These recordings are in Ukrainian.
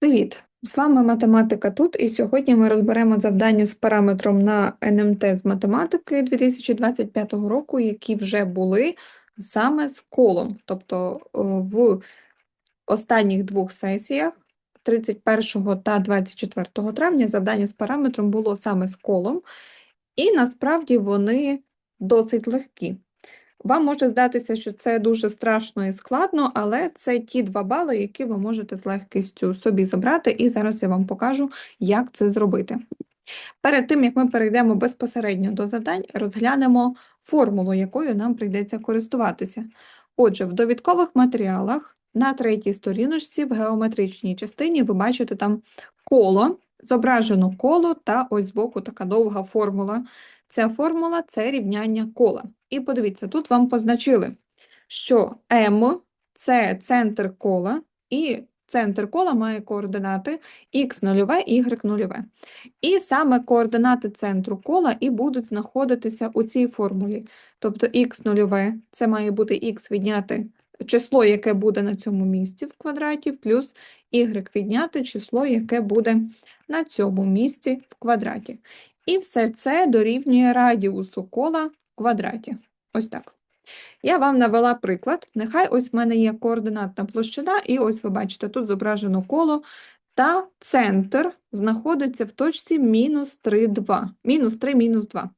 Привіт! З вами математика тут, і сьогодні ми розберемо завдання з параметром на НМТ з математики 2025 року, які вже були саме з колом. Тобто е, в останніх двох сесіях, 31 та 24 травня, завдання з параметром було саме з колом, і насправді вони досить легкі. Вам може здатися, що це дуже страшно і складно, але це ті два бали, які ви можете з легкістю собі забрати, і зараз я вам покажу, як це зробити. Перед тим, як ми перейдемо безпосередньо до завдань, розглянемо формулу, якою нам прийдеться користуватися. Отже, в довідкових матеріалах на третій сторіночці в геометричній частині ви бачите там коло, зображено коло та ось збоку така довга формула. Ця формула це рівняння кола. І подивіться, тут вам позначили, що М це центр кола, і центр кола має координати х 0 y 0 І саме координати центру кола і будуть знаходитися у цій формулі. Тобто х 0 це має бути х відняти число, яке буде на цьому місці в квадраті, плюс y відняти число, яке буде на цьому місці в квадраті. І все це дорівнює радіусу кола в квадраті. Ось так. Я вам навела приклад. Нехай ось в мене є координатна площина, і ось ви бачите, тут зображено коло, та центр знаходиться в точці мінус 3, 2. Мінус 3, мінус 2.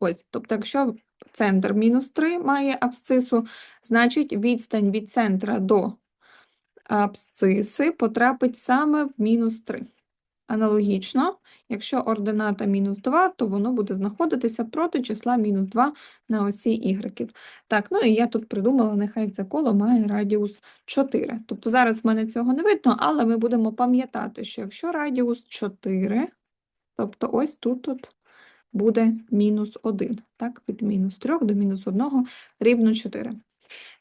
Ось, тобто, якщо центр мінус 3 має абсцису, значить відстань від центра до абсциси потрапить саме в мінус 3. Аналогічно, якщо ордината мінус 2, то воно буде знаходитися проти числа мінус 2 на осі y. Так, ну і я тут придумала, нехай це коло має радіус 4. Тобто зараз в мене цього не видно, але ми будемо пам'ятати, що якщо радіус 4, тобто ось тут, тут буде мінус 1. Так, від мінус 3 до мінус 1 рівно 4.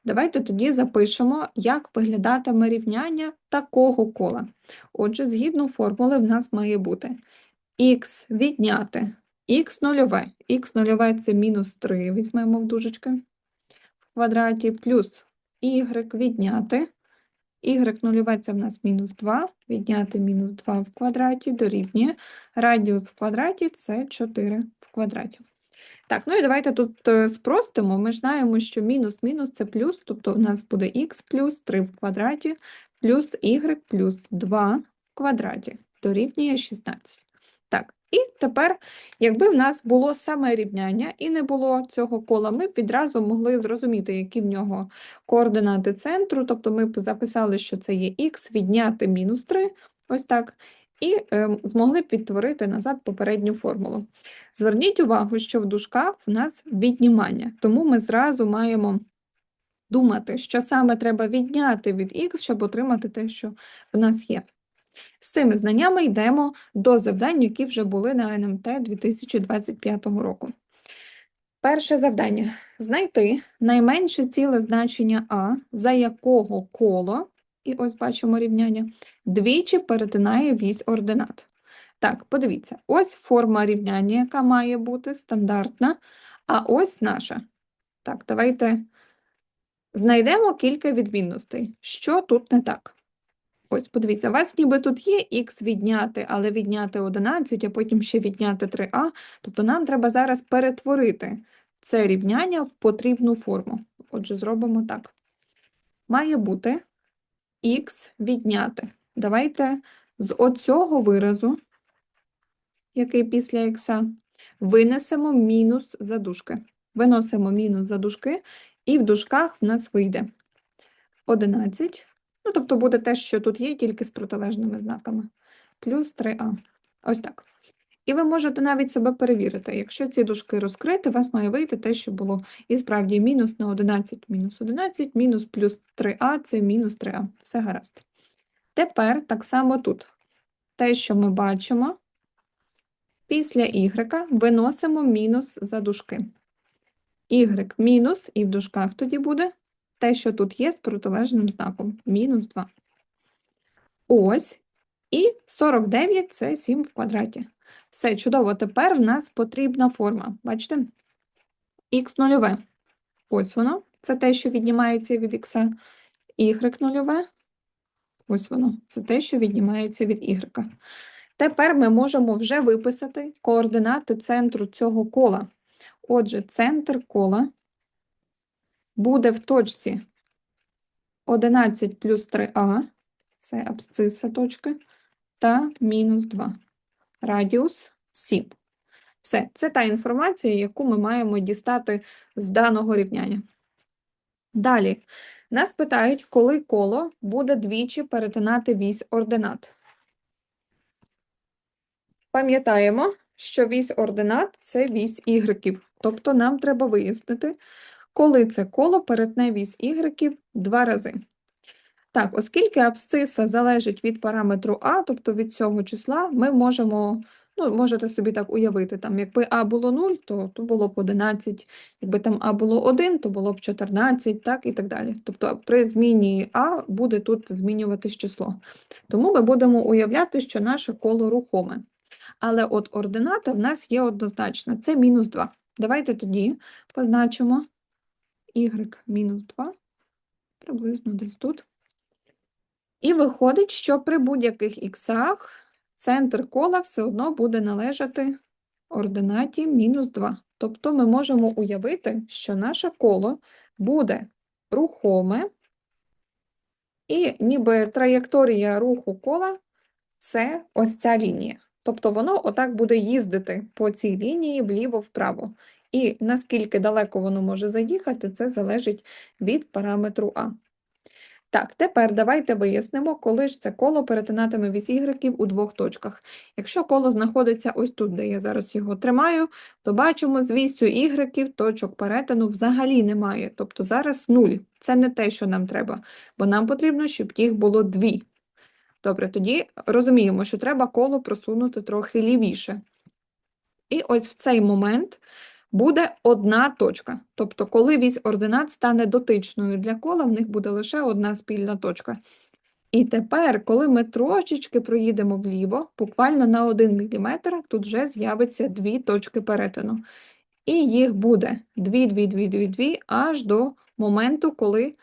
Давайте тоді запишемо, як виглядатиме рівняння такого кола. Отже, згідно формули, в нас має бути х відняти х нульове. х нульове – це мінус 3, візьмемо в дужечки в квадраті, плюс y відняти. y нульове – це в нас мінус 2, відняти мінус 2 в квадраті дорівнює. Радіус в квадраті – це 4 в квадраті. Так, ну і давайте тут е, спростимо. Ми знаємо, що мінус-мінус це плюс, тобто у нас буде х плюс 3 в квадраті, плюс y плюс 2 в квадраті, дорівнює 16. Так, і тепер, якби в нас було саме рівняння і не було цього кола, ми б відразу могли зрозуміти, які в нього координати центру, тобто ми б записали, що це є х відняти мінус 3, ось так, і е, змогли б відтворити назад попередню формулу. Зверніть увагу, що в дужках в нас віднімання, тому ми зразу маємо думати, що саме треба відняти від х, щоб отримати те, що в нас є. З цими знаннями йдемо до завдань, які вже були на НМТ 2025 року. Перше завдання знайти найменше ціле значення А, за якого коло і ось бачимо рівняння, двічі перетинає вісь ординат. Так, подивіться, ось форма рівняння, яка має бути стандартна, а ось наша. Так, давайте знайдемо кілька відмінностей. Що тут не так? Ось, подивіться, у вас ніби тут є х відняти, але відняти 11, а потім ще відняти 3а. Тобто нам треба зараз перетворити це рівняння в потрібну форму. Отже, зробимо так. Має бути х відняти. Давайте з оцього виразу, який після х, винесемо мінус за дужки. Виносимо мінус за дужки, і в дужках в нас вийде 11. Ну, тобто буде те, що тут є, тільки з протилежними знаками. Плюс 3а. Ось так. І ви можете навіть себе перевірити. Якщо ці дужки розкрити, у вас має вийти те, що було і справді мінус на 11, мінус 11, мінус плюс 3а це мінус 3а. Все гаразд. Тепер так само тут. Те, що ми бачимо, після y виносимо мінус за дужки. y мінус, і в дужках тоді буде те, що тут є з протилежним знаком, мінус 2. Ось. І 49 це 7 в квадраті. Все, чудово, тепер в нас потрібна форма. Бачите? Х нульове. Ось воно. Це те, що віднімається від х. Y нульове Ось воно. Це те, що віднімається від y. Тепер ми можемо вже виписати координати центру цього кола. Отже, центр кола буде в точці 11 плюс 3а, це абсциса точки, та мінус 2. Радіус 7. Все, це та інформація, яку ми маємо дістати з даного рівняння. Далі, нас питають, коли коло буде двічі перетинати вісь ординат. Пам'ятаємо, що вісь ординат – це вісь ігреків, тобто нам треба вияснити, коли це коло перетне вісь ігреків два рази. Так, оскільки абсциса залежить від параметру а, тобто від цього числа, ми можемо, ну, можете собі так уявити, там, якби а було 0, то, то було б 11, якби там а було 1, то було б 14, так, і так далі. Тобто при зміні а буде тут змінюватись число. Тому ми будемо уявляти, що наше коло рухоме. Але от ордината в нас є однозначна, це мінус 2. Давайте тоді позначимо y мінус 2, приблизно десь тут. І виходить, що при будь-яких іксах центр кола все одно буде належати ординаті мінус 2. Тобто ми можемо уявити, що наше коло буде рухоме, і ніби траєкторія руху кола це ось ця лінія. Тобто воно отак буде їздити по цій лінії вліво-вправо. І наскільки далеко воно може заїхати, це залежить від параметру А. Так, тепер давайте вияснимо, коли ж це коло перетинатиме вісь ігреків у двох точках. Якщо коло знаходиться ось тут, де я зараз його тримаю, то бачимо, з вісю ігреків точок перетину взагалі немає. Тобто зараз нуль. Це не те, що нам треба, бо нам потрібно, щоб їх було дві. Добре, тоді розуміємо, що треба коло просунути трохи лівіше. І ось в цей момент буде одна точка. Тобто, коли вісь ординат стане дотичною для кола, в них буде лише одна спільна точка. І тепер, коли ми трошечки проїдемо вліво, буквально на 1 мм, тут вже з'явиться дві точки перетину. І їх буде 2, 2, 2, 2, 2, аж до моменту, коли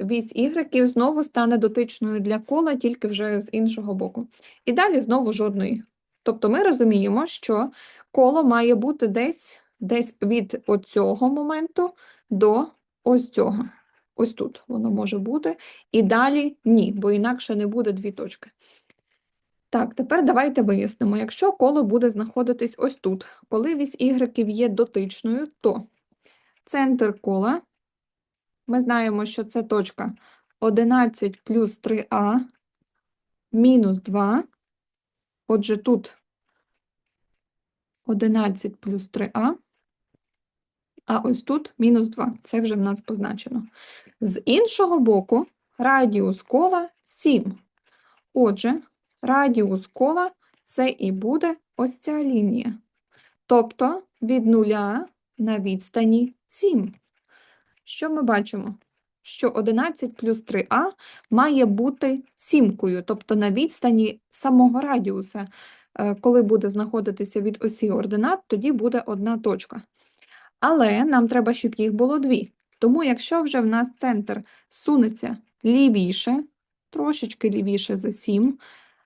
вісь Y знову стане дотичною для кола, тільки вже з іншого боку. І далі знову жодної. Тобто ми розуміємо, що коло має бути десь десь від оцього моменту до ось цього. Ось тут воно може бути. І далі ні, бо інакше не буде дві точки. Так, тепер давайте вияснимо, якщо коло буде знаходитись ось тут, коли вісь Y є дотичною, то центр кола, ми знаємо, що це точка 11 плюс 3а мінус 2. Отже, тут 11 плюс 3а, а ось тут мінус 2. Це вже в нас позначено. З іншого боку, радіус кола 7. Отже, радіус кола це і буде ось ця лінія. Тобто від нуля на відстані 7. Що ми бачимо? Що 11 плюс 3а має бути сімкою, тобто на відстані самого радіуса. Е, коли буде знаходитися від осі ординат, тоді буде одна точка. Але нам треба, щоб їх було дві. Тому, якщо вже в нас центр сунеться лівіше, трошечки лівіше за 7,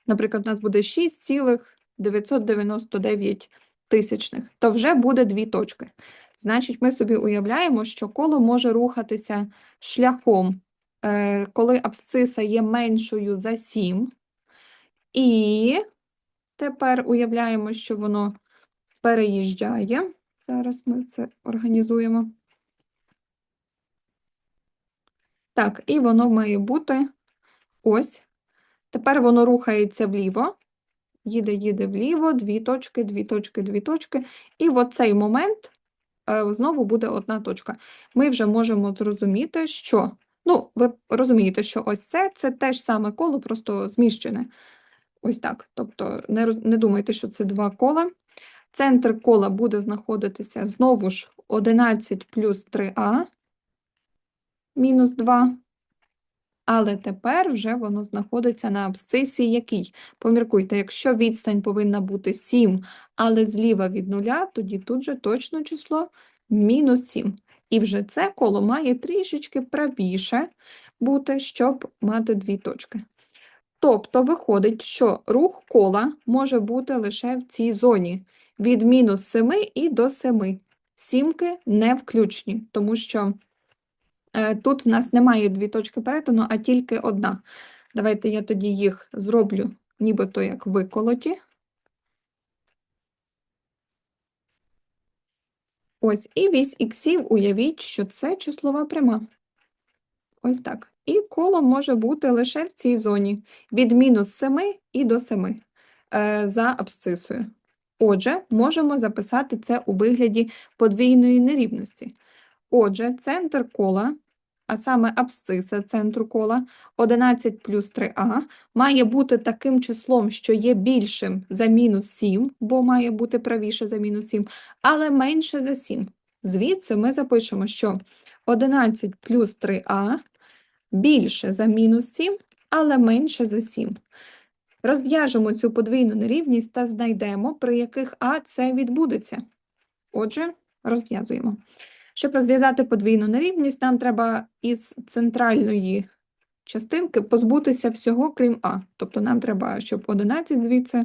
наприклад, у нас буде 6,999 тисячних, то вже буде дві точки. Значить, ми собі уявляємо, що коло може рухатися шляхом, е, коли абсциса є меншою за 7, і Тепер уявляємо, що воно переїжджає. Зараз ми це організуємо. Так, і воно має бути ось. Тепер воно рухається вліво. Їде, їде вліво, дві точки, дві точки, дві точки. І в цей момент е, знову буде одна точка. Ми вже можемо зрозуміти, що, ну, ви розумієте, що ось це це те ж саме коло, просто зміщене. Ось так. Тобто не не думайте, що це два кола. Центр кола буде знаходитися знову ж 11 плюс 3а мінус 2. Але тепер вже воно знаходиться на абсцисі який? Поміркуйте, якщо відстань повинна бути 7, але зліва від нуля, тоді тут же точно число мінус 7. І вже це коло має трішечки правіше бути, щоб мати дві точки. Тобто виходить, що рух кола може бути лише в цій зоні від мінус 7 і до 7. Сімки не включні, тому що е, тут в нас немає дві точки перетину, а тільки одна. Давайте я тоді їх зроблю нібито як виколоті. Ось, і вісь іксів, уявіть, що це числова пряма. Ось так. І коло може бути лише в цій зоні від мінус 7 і до 7 е, за абсцисою. Отже, можемо записати це у вигляді подвійної нерівності. Отже, центр кола, а саме абсциса центру кола 11 плюс 3а, має бути таким числом, що є більшим за мінус 7, бо має бути правіше за мінус 7, але менше за 7. Звідси ми запишемо, що 11 плюс 3а більше за мінус 7, але менше за 7. Розв'яжемо цю подвійну нерівність та знайдемо, при яких А це відбудеться. Отже, розв'язуємо. Щоб розв'язати подвійну нерівність, нам треба із центральної частинки позбутися всього, крім А. Тобто нам треба, щоб 11 звідси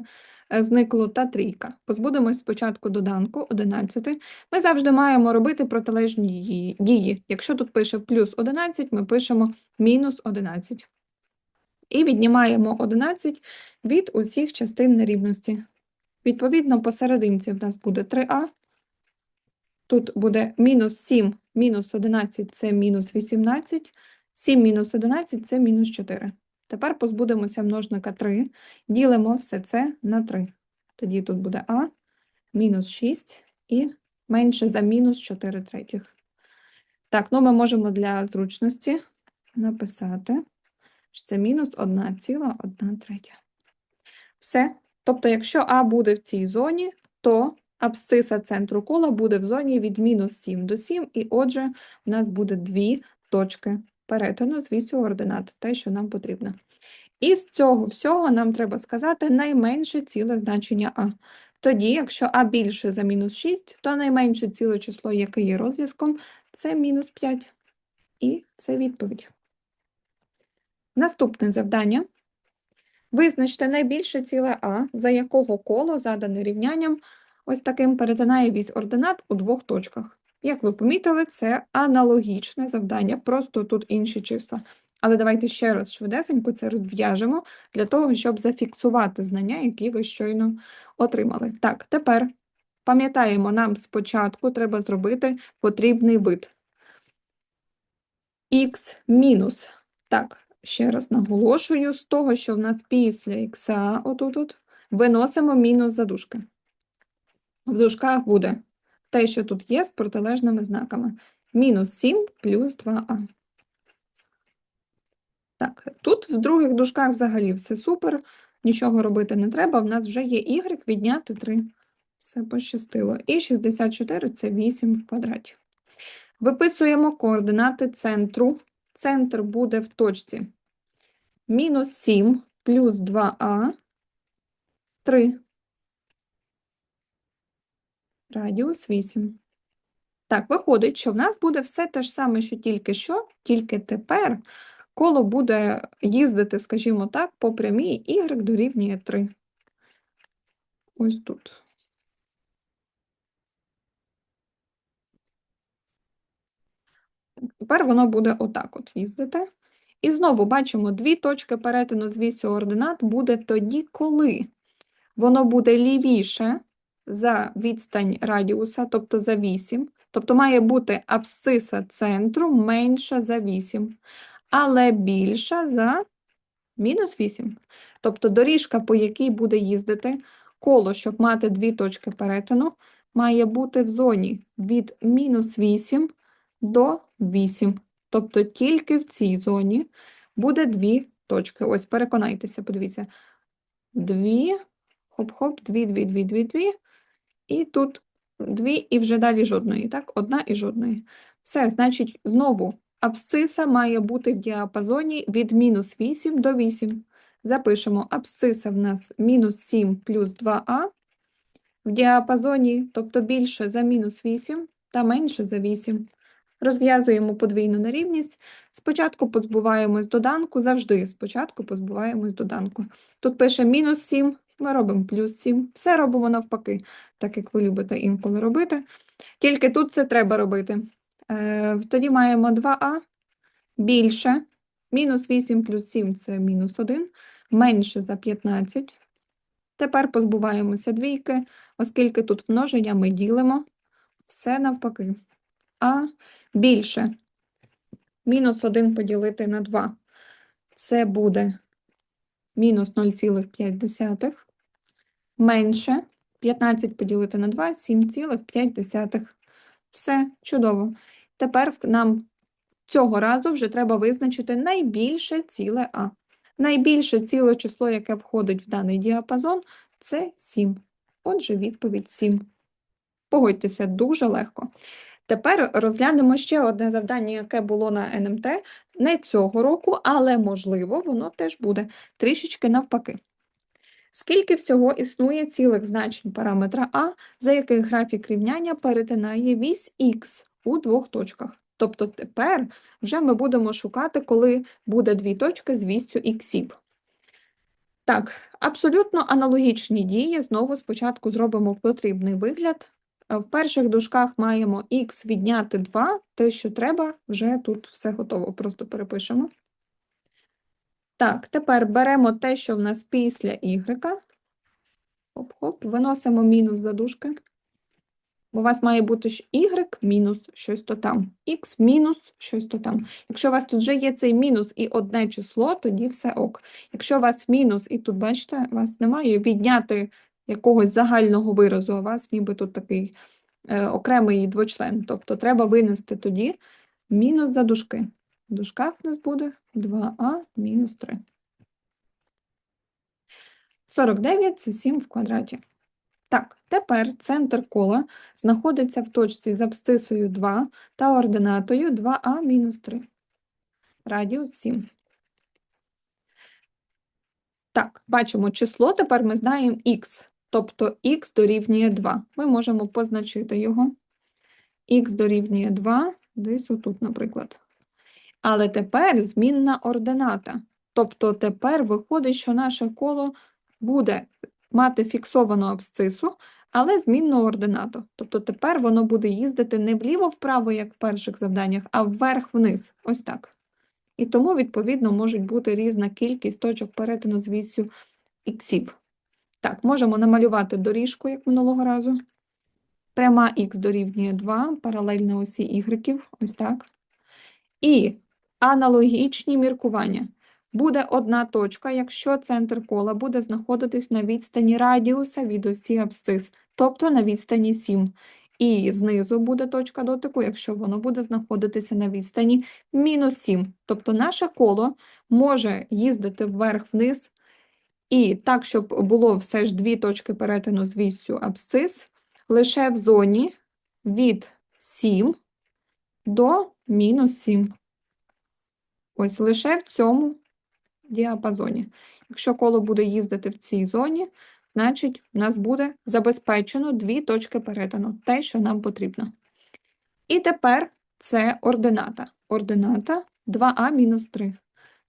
е, зникло та трійка. Позбудемось спочатку доданку 11. Ми завжди маємо робити протилежні дії- дії. Якщо тут пише плюс 11, ми пишемо мінус 11. І віднімаємо 11 від усіх частин нерівності. Відповідно, посерединці в нас буде 3а. Тут буде мінус 7, мінус 11 – це мінус 18, 7 мінус 11 – це мінус 4. Тепер позбудемося множника 3, ділимо все це на 3. Тоді тут буде а, мінус 6 і менше за мінус 4 третіх. Так, ну ми можемо для зручності написати, що це мінус 1,1 третя. Все. Тобто, якщо А буде в цій зоні, то абсциса центру кола буде в зоні від мінус 7 до 7, і отже, у нас буде дві точки перетину з вісю ординат, те, що нам потрібно. Із цього всього нам треба сказати найменше ціле значення А. Тоді, якщо А більше за мінус 6, то найменше ціле число, яке є розв'язком, це мінус 5. І це відповідь. Наступне завдання. Визначте найбільше ціле А, за якого коло задане рівнянням ось таким перетинає вісь ординат у двох точках. Як ви помітили, це аналогічне завдання, просто тут інші числа. Але давайте ще раз швидесенько це розв'яжемо для того, щоб зафіксувати знання, які ви щойно отримали. Так, тепер пам'ятаємо, нам спочатку треба зробити потрібний вид. Х мінус. Так, ще раз наголошую, з того, що в нас після х, отут, -от, виносимо мінус за дужки. В дужках буде те, що тут є з протилежними знаками. Мінус 7 плюс 2а. Так, тут в других дужках взагалі все супер, нічого робити не треба. В нас вже є y відняти 3. Все пощастило. І 64 – це 8 в квадраті. Виписуємо координати центру. Центр буде в точці мінус 7 плюс 2а, 3. Радіус 8. Так, виходить, що в нас буде все те ж саме, що тільки що, тільки тепер коло буде їздити, скажімо так, по прямій y дорівнює 3. Ось тут. Тепер воно буде отак от їздити. І знову бачимо, дві точки перетину з вісю ординат буде тоді, коли воно буде лівіше за відстань радіуса, тобто за 8. Тобто має бути абсциса центру менша за 8, але більша за мінус 8. Тобто доріжка, по якій буде їздити коло, щоб мати дві точки перетину, має бути в зоні від мінус 8 до 8. Тобто тільки в цій зоні буде дві точки. Ось, переконайтеся, подивіться. Дві, хоп-хоп, дві, дві, дві, дві, дві. І тут дві, і вже далі жодної. Так, одна і жодної. Все, значить, знову абсциса має бути в діапазоні від мінус 8 до 8. Запишемо, абсциса в нас мінус 7 плюс 2а. В діапазоні, тобто більше за мінус 8 та менше за 8. Розв'язуємо подвійну нерівність. Спочатку позбуваємось доданку, завжди спочатку позбуваємось доданку. Тут пише мінус 7, ми робимо плюс 7. Все робимо навпаки, так як ви любите інколи робити. Тільки тут це треба робити. Е, тоді маємо 2а більше. Мінус 8 плюс 7 це мінус 1, менше за 15. Тепер позбуваємося двійки, оскільки тут множення ми ділимо. Все навпаки. А більше. Мінус 1 поділити на 2. Це буде мінус 0,5. Менше 15 поділити на 2 7,5. Все чудово. Тепер нам цього разу вже треба визначити найбільше ціле А. Найбільше ціле число, яке входить в даний діапазон, це 7. Отже, відповідь 7. Погодьтеся, дуже легко. Тепер розглянемо ще одне завдання, яке було на НМТ не цього року, але, можливо, воно теж буде трішечки навпаки. Скільки всього існує цілих значень параметра А, за яких графік рівняння перетинає вісь Х у двох точках? Тобто тепер вже ми будемо шукати, коли буде дві точки з вістю іксів. Так, абсолютно аналогічні дії. Знову спочатку зробимо потрібний вигляд. Е, В перших дужках маємо х відняти 2, те, що треба, вже тут все готово, просто перепишемо. Так, тепер беремо те, що в нас після y. Хоп-хоп, виносимо мінус за дужки. У вас має бути y мінус щось то там, x мінус щось то там. Якщо у вас тут вже є цей мінус і одне число, тоді все ок. Якщо у вас мінус і тут, бачите, у вас немає відняти якогось загального виразу, а у вас тут такий е, окремий двочлен. Тобто треба винести тоді мінус за дужки. В дужках у нас буде 2а мінус 3. 49 – це 7 в квадраті. Так, тепер центр кола знаходиться в точці з абсцисою 2 та ординатою 2а мінус 3. Радіус 7. Так, бачимо число, тепер ми знаємо х, тобто х дорівнює 2. Ми можемо позначити його. х дорівнює 2, десь отут, наприклад. Але тепер змінна ордината. Тобто тепер виходить, що наше коло буде мати фіксовану абсцису, але змінну ординату. Тобто тепер воно буде їздити не вліво-вправо, як в перших завданнях, а вверх-вниз. Ось так. І тому, відповідно, можуть бути різна кількість точок перетину з вісю іксів. Так, можемо намалювати доріжку, як минулого разу. Пряма х дорівнює 2, паралельна осі y, ось так. І аналогічні міркування. Буде одна точка, якщо центр кола буде знаходитись на відстані радіуса від осі абсцис, тобто на відстані 7. І знизу буде точка дотику, якщо воно буде знаходитися на відстані мінус 7. Тобто наше коло може їздити вверх-вниз, і так, щоб було все ж дві точки перетину з віссю абсцис, лише в зоні від 7 до мінус 7. Ось лише в цьому діапазоні. Якщо коло буде їздити в цій зоні, значить у нас буде забезпечено дві точки перетину, те, що нам потрібно. І тепер це ордината. Ордината 2а мінус 3.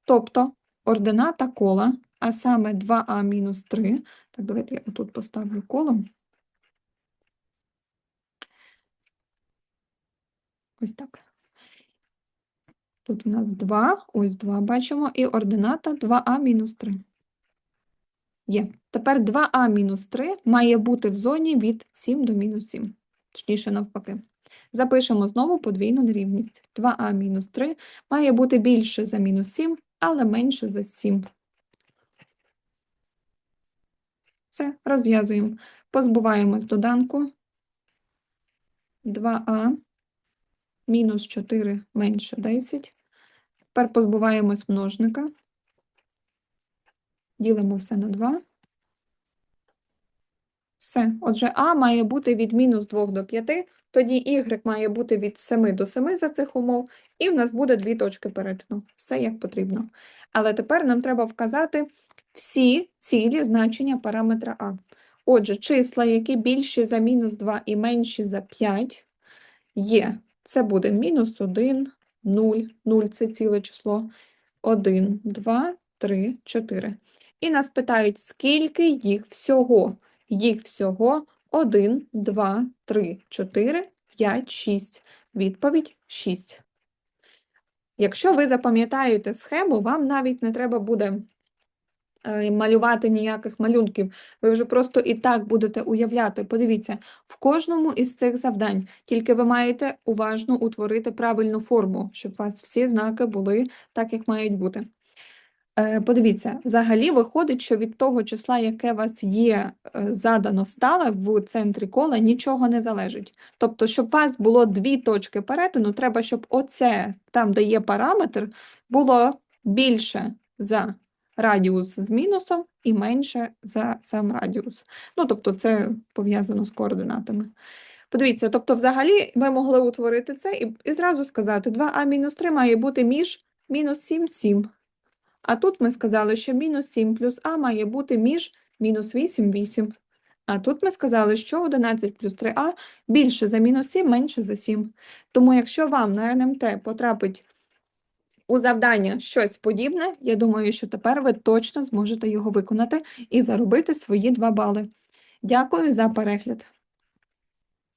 Тобто ордината кола, а саме 2а мінус 3. Так, давайте я отут поставлю колом. Ось так. Тут у нас 2, ось 2 бачимо, і ордината 2а мінус 3. Є. Тепер 2а мінус 3 має бути в зоні від 7 до мінус 7. Точніше, навпаки. Запишемо знову подвійну нерівність. 2а мінус 3 має бути більше за мінус 7, але менше за 7. Все, розв'язуємо. Позбуваємось доданку. 2а мінус 4 менше 10. Тепер позбуваємось множника. Ділимо все на 2. Все. Отже, А має бути від мінус 2 до 5, тоді Y має бути від 7 до 7 за цих умов, і в нас буде дві точки перетину. Все як потрібно. Але тепер нам треба вказати всі цілі значення параметра А. Отже, числа, які більші за мінус 2 і менші за 5, є це буде мінус 1, 0, 0 – це ціле число, 1, 2, 3, 4. І нас питають, скільки їх всього? Їх всього 1, 2, 3, 4, 5, 6. Відповідь 6. Якщо ви запам'ятаєте схему, вам навіть не треба буде малювати ніяких малюнків. Ви вже просто і так будете уявляти. Подивіться, в кожному із цих завдань тільки ви маєте уважно утворити правильну форму, щоб у вас всі знаки були так, як мають бути. Е, Подивіться, взагалі виходить, що від того числа, яке у вас є е, задано стале в центрі кола, нічого не залежить. Тобто, щоб у вас було дві точки перетину, треба, щоб оце, там, де є параметр, було більше за радіус з мінусом і менше за сам радіус. Ну, тобто, це пов'язано з координатами. Подивіться, тобто, взагалі ми могли утворити це і, і зразу сказати, 2а мінус 3 має бути між мінус 7, 7. А тут ми сказали, що мінус 7 плюс а має бути між мінус 8, 8. А тут ми сказали, що 11 плюс 3а більше за мінус 7, менше за 7. Тому якщо вам на НМТ потрапить у завдання щось подібне, я думаю, що тепер ви точно зможете його виконати і заробити свої 2 бали. Дякую за перегляд.